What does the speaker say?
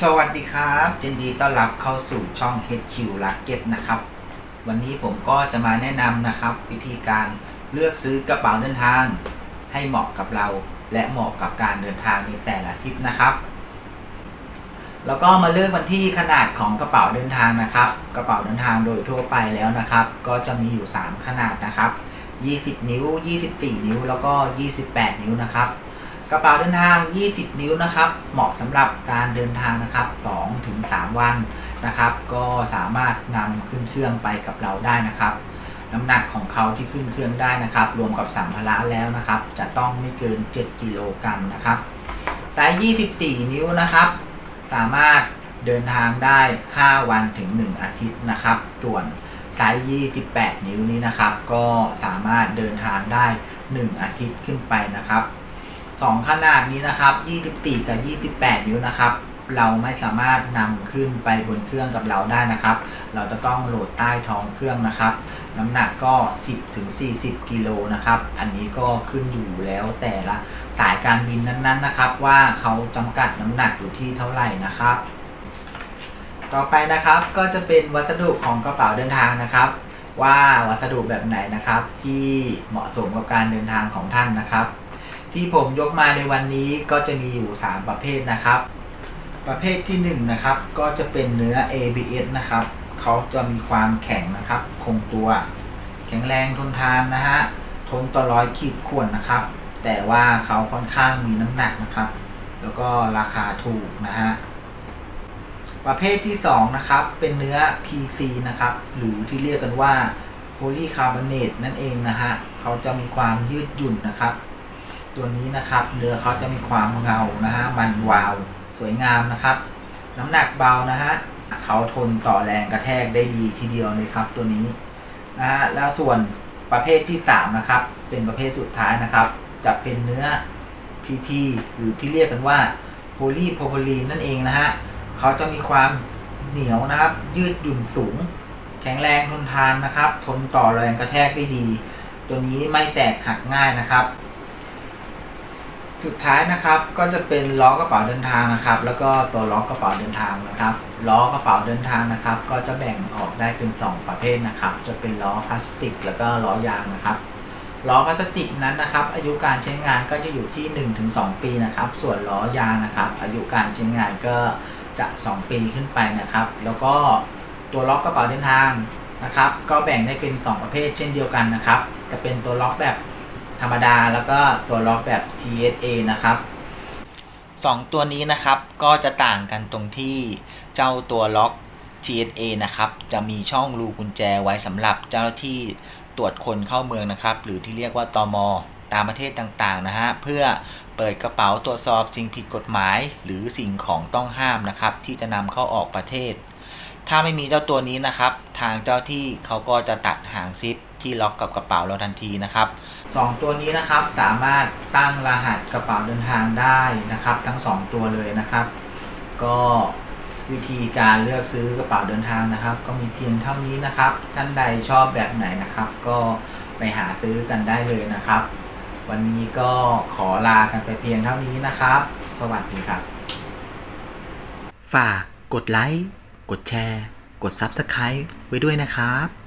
สวัสดีครับยินดีต้อนรับเข้าสู่ช่อง HQ Rocket นะครับ วันนี้ผมก็จะมาแนะนำนะครับ วิธีการเลือกซื้อกระเป๋าเดินทาง ให้เหมาะกับเรา และเหมาะกับการเดินทางในแต่ละทริปนะครับ แล้วก็มาเลือกวันที่ขนาดของกระเป๋าเดินทางนะครับ กระเป๋าเดินทางโดยทั่วไปแล้วนะครับ ก็จะมีอยู่ 3 ขนาดนะครับ 20 นิ้ว 24 นิ้ว แล้วก็ 28 นิ้วนะครับ กระเป๋าเดินทาง 20 นิ้วนะครับ เหมาะสำหรับการเดินทางนะครับ2ถึง3วันนะครับ ก็สามารถนำขึ้นเครื่องไปกับเราได้นะครับ น้ำหนักของเขาที่ขึ้นเครื่องได้นะครับ รวมกับสัมภาระแล้วนะครับ จะต้องไม่เกิน 7 กิโลกรัมนะครับไซส์ 24 นิ้วนะครับ สามารถเดินทางได้ 5 วันถึง 1 อาทิตย์นะครับ ส่วนไซส์ 28 นิ้วนี้นะครับ ก็สามารถเดินทางได้ 1 อาทิตย์ขึ้นไปนะครับ สองขนาดนี้นะครับ 24 กับ 28 นิ้วนะครับ เราไม่สามารถนำขึ้นไปบนเครื่องกับเราได้นะครับ เราจะต้องโหลดใต้ท้องเครื่องนะครับ น้ำหนักก็ 10ถึง40 กิโลนะครับ อันนี้ก็ขึ้นอยู่แล้วแต่ละสายการบินนั้นๆนะครับ ว่าเขาจำกัดน้ำหนักอยู่ที่เท่าไหร่นะครับ ต่อไปนะครับก็จะเป็นวัสดุของกระเป๋าเดินทางนะครับว่าวัสดุแบบไหนนะครับที่เหมาะสมกับการเดินทางของท่านนะครับ ที่ผมยกมาในวันนี้ก็จะมีอยู่ 3 ประเภทนะครับ ประเภทที่1นะครับก็จะเป็นเนื้อ ABS นะครับเขาจะมีความแข็งนะครับ คงตัว แข็งแรงทนทานนะฮะทนต่อร้อยขีดข่วนนะครับ แต่ว่าเขาค่อนข้างมีน้ำหนักนะครับ แล้วก็ราคาถูกนะฮะประเภทที่2นะครับเป็นเนื้อ PC นะครับหรือที่เรียกกันว่าโพลีคาร์บอเนตนั่นเองนะฮะเขาจะมีความยืดหยุ่นนะครับ ตัวนี้นะครับเนื้อเขาจะมีความเงานะฮะมันวาว สวยงามนะครับ น้ำหนักเบานะฮะเขาทนต่อแรงกระแทกได้ดีทีเดียวเลยครับ ตัวนี้นะฮะแล้วส่วนประเภทที่3นะครับเป็นประเภทสุดท้ายนะครับ จะเป็นเนื้อ PP หรือที่เรียกกันว่าโพลีโพรพลีนนั่นเองนะฮะเขาจะมีความเหนียวนะครับ ยืดหยุ่นสูง แข็งแรงทนทานนะครับ ทนต่อแรงกระแทกได้ดี ตัวนี้ไม่แตกหักง่ายนะครับ สุดท้ายนะครับก็จะเป็นล้อกระเป๋าเดินทางนะครับ แล้วก็ตัวล้อกระเป๋าเดินทางนะครับล้อกระเป๋าเดินทางนะครับ ก็จะแบ่งออกได้เป็น 2 ประเภทนะครับ จะเป็นล้อพลาสติก แล้วก็ล้อยางนะครับล้อพลาสติกนั้นนะครับ อายุการใช้งานก็จะอยู่ที่ 1-2 ปีนะครับ ส่วนล้อยางนะครับ อายุการใช้งานก็จะ 2 ปีขึ้นไปนะครับ แล้วก็ตัวล็อกกระเป๋าเดินทางนะครับ ก็แบ่งได้เป็น 2 ประเภทเช่นเดียวกันนะครับ จะเป็นตัวล็อกแบบ ธรรมดาแล้วก็ตัวล็อกแบบ TSA นะครับ2ตัวนี้นะครับก็จะต่างกันตรงที่เจ้าตัวล็อก TSA นะครับจะมีช่องรูกุญแจไว้สำหรับเจ้าหน้าที่ตรวจคนเข้าเมืองนะครับ หรือที่เรียกว่าตมตามประเทศต่างๆนะฮะเพื่อเปิดกระเป๋าตรวจสอบสิ่งผิดกฎหมาย หรือสิ่งของต้องห้ามนะครับ ที่จะนำเข้าออกประเทศ ถ้าไม่มีเจ้าตัวนี้นะครับ ทางเจ้าที่เขาก็จะตัดหางซิป ที่ล็อกกับกระเป๋าเราทันทีนะครับสองตัวนี้นะครับสามารถตั้งรหัสกระเป๋าเดินทางได้นะครับ ทั้งสองตัวเลยนะครับ ก็วิธีการเลือกซื้อกระเป๋าเดินทางนะครับ ก็มีเพียงเท่านี้นะครับ ท่านใดชอบแบบไหนนะครับ ก็ไปหาซื้อกันได้เลยนะครับ วันนี้ก็ขอลากันไปเพียงเท่านี้นะครับ สวัสดีครับ ฝากกดไลค์ กดแชร์ กด Subscribe ไว้ด้วยนะครับ